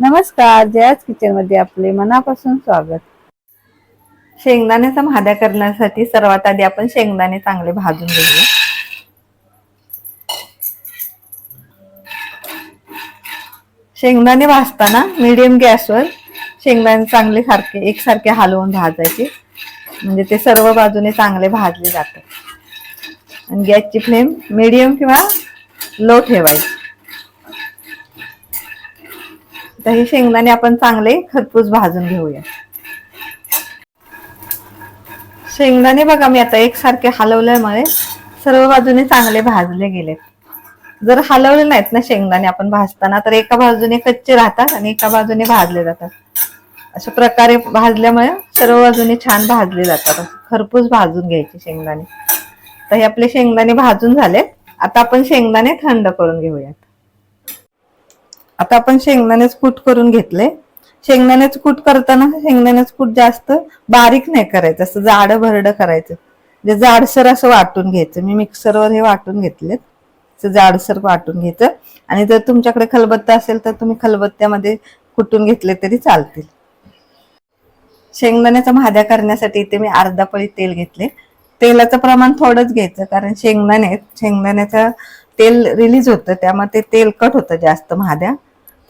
नमस्कार जयाज किचनमध्ये आपले मनापासून स्वागत. शेंगदाण्याचा महाद्या करण्यासाठी सर्वात आधी आपण शेंगदाणे चांगले भाजून घेऊया. शेंगदाणे भाजताना मीडियम गॅसवर शेंगदाणे चांगले सारखे एकसारखे हलवून भाजायचे. म्हणजे ते सर्व बाजूने चांगले भाजले जातात. आणि गॅसची फ्लेम मिडियम किंवा लो ठेवायची. तर हे शेंगदाणे आपण चांगले खरपूस भाजून घेऊया. शेंगदाणे बघा मी आता एकसारखे हलवल्यामुळे सर्व बाजूने चांगले भाजले गेलेत. जर हलवले नाहीत ना शेंगदाणे आपण भाजताना तर एका बाजूने कच्चे राहतात आणि एका बाजूने भाजले जातात. अशा प्रकारे भाजल्यामुळे सर्व बाजूने छान भाजले जातात. खरपूस भाजून घ्यायचे शेंगदाणे. तर हे आपले शेंगदाणे भाजून झाले आता आपण शेंगदाणे थंड करून घेऊयात. आता आपण शेंगदाणेच कूट करून घेतले. शेंगदाण्याचं कूट करताना शेंगदाण्याचं कूट जास्त बारीक नाही करायचं असं जाड भरड करायचं. म्हणजे जाडसर असं वाटून घ्यायचं. मी मिक्सरवर हे वाटून घेतलेत. जाडसर वाटून घ्यायचं. आणि जर तुमच्याकडे खलबत्ता असेल तर तुम्ही खलबत्त्यामध्ये कुटून घेतले तरी चालतील. शेंगदाण्याचा भाज्या करण्यासाठी इथे मी अर्धा पळी तेल घेतले. तेलाचं प्रमाण थोडंच घ्यायचं कारण शेंगदाणे शेंगदाण्याचं तेल रिलीज होतं त्यामुळे ते तेल कट होतं जास्त महाद्या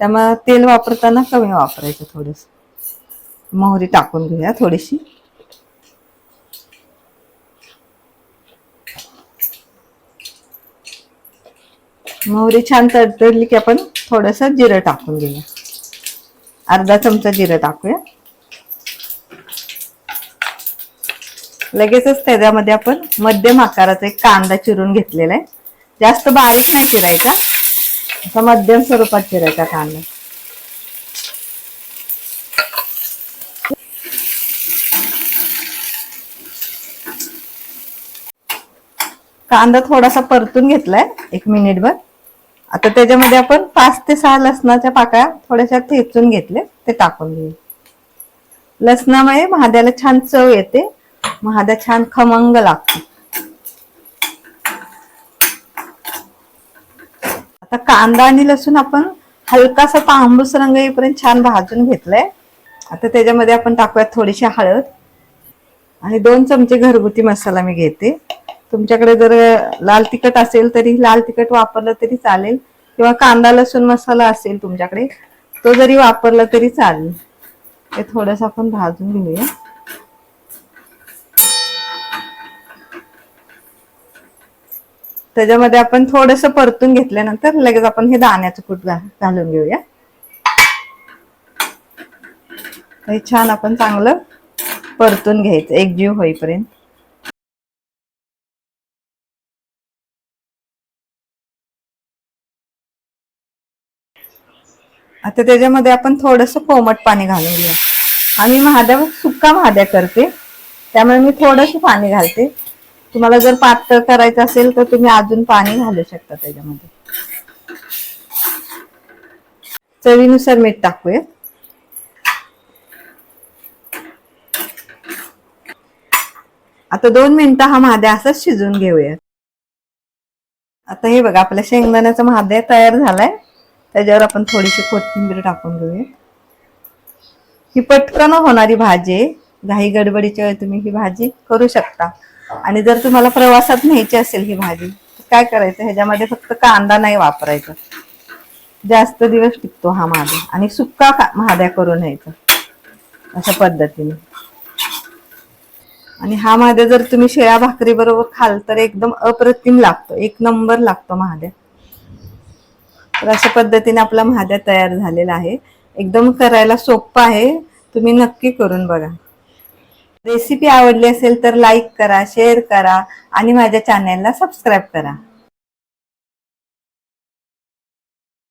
त्यामुळे तेल वापरताना कमी वापरायचं थोडस. मोहरी टाकून घेऊया थोडीशी. मोहरी छान तडतडली की आपण थोडस जिरं टाकून घेऊया. अर्धा चमचा जिरं टाकूया. लगेचच त्याच्यामध्ये आपण मध्यम आकाराचा एक कांदा चिरून घेतलेला आहे. जास्त बारीक नाही चिरायचा. असा मध्यम स्वरूपात चिरायचा कांदा कांदा थोडासा परतून घेतलाय एक मिनिटभर. आता त्याच्यामध्ये आपण पाच ते सहा लसणाच्या पाकळ्या थोड्याशा ठेचून घेतले ते टाकून घेऊ. लसणामुळे महाद्याला छान चव येते महाद्या छान खमंग लागतो आता कांदा आणि लसूण आपण हलकासा तांबूस रंग येईपर्यंत छान भाजून घेतलाय. आता त्याच्यामध्ये आपण टाकूयात थोडीशी हळद. आणि दोन चमचे घरगुती मसाला मी घेते. तुमच्याकडे जर लाल तिखट असेल तरी लाल तिखट वापरलं तरी चालेल. किंवा कांदा लसूण मसाला असेल तुमच्याकडे तो जरी वापरला तरी चालेल. हे थोडस आपण भाजून घेऊया. त्याच्यामध्ये आपण थोडस परतून घेतल्यानंतर लगेच आपण हे दाण्याचं कूट घालून घेऊया. हे छान आपण चांगलं परतून घ्यायचं. एकजीव होईपर्यंत. आता त्याच्यामध्ये आपण थोडस कोमट पाणी घालून घेऊया आम्ही महाद्या सुक्का महाद्या करते. त्यामुळे मी थोडस पाणी घालते. तुम्हाला जर पातळ करायचं असेल तर तुम्ही अजून पाणी घालू शकता त्याच्यामध्ये. चवीनुसार मीठ टाकूया. आता दोन मिनिटं हा महाद्या असाच शिजून घेऊया. आता हे बघा आपल्या शेंगदाण्याचा महाद्या तयार झालाय. त्याच्यावर आपण थोडीशी कोथिंबीर टाकून घेऊया. ही पटकन होणारी भाजी घाई गडबडीच्या वेळी तुम्ही ही भाजी करू शकता. आणि जर तुम्हाला प्रवासात न्यायची असेल ही भाजी तर काय करायचं? ह्याच्यामध्ये फक्त कांदा नाही वापरायचा. जास्त दिवस टिकतो हा महाद्या आणि सुक्का का- महाद्या करून न्यायचा. अशा पद्धतीने. आणि हा महाद्या जर तुम्ही शेळ्या भाकरी बरोबर खाल तर एकदम अप्रतिम लागतो. एक नंबर लागतो महाद्या. तर अशा पद्धतीने आपला महाद्या तयार झालेला आहे. एकदम करायला सोपं आहे. तुम्ही नक्की करून बघा. रेसिपी आवडली असेल तर लाईक करा शेअर करा आणि माझ्या चॅनलला सबस्क्राईब करा.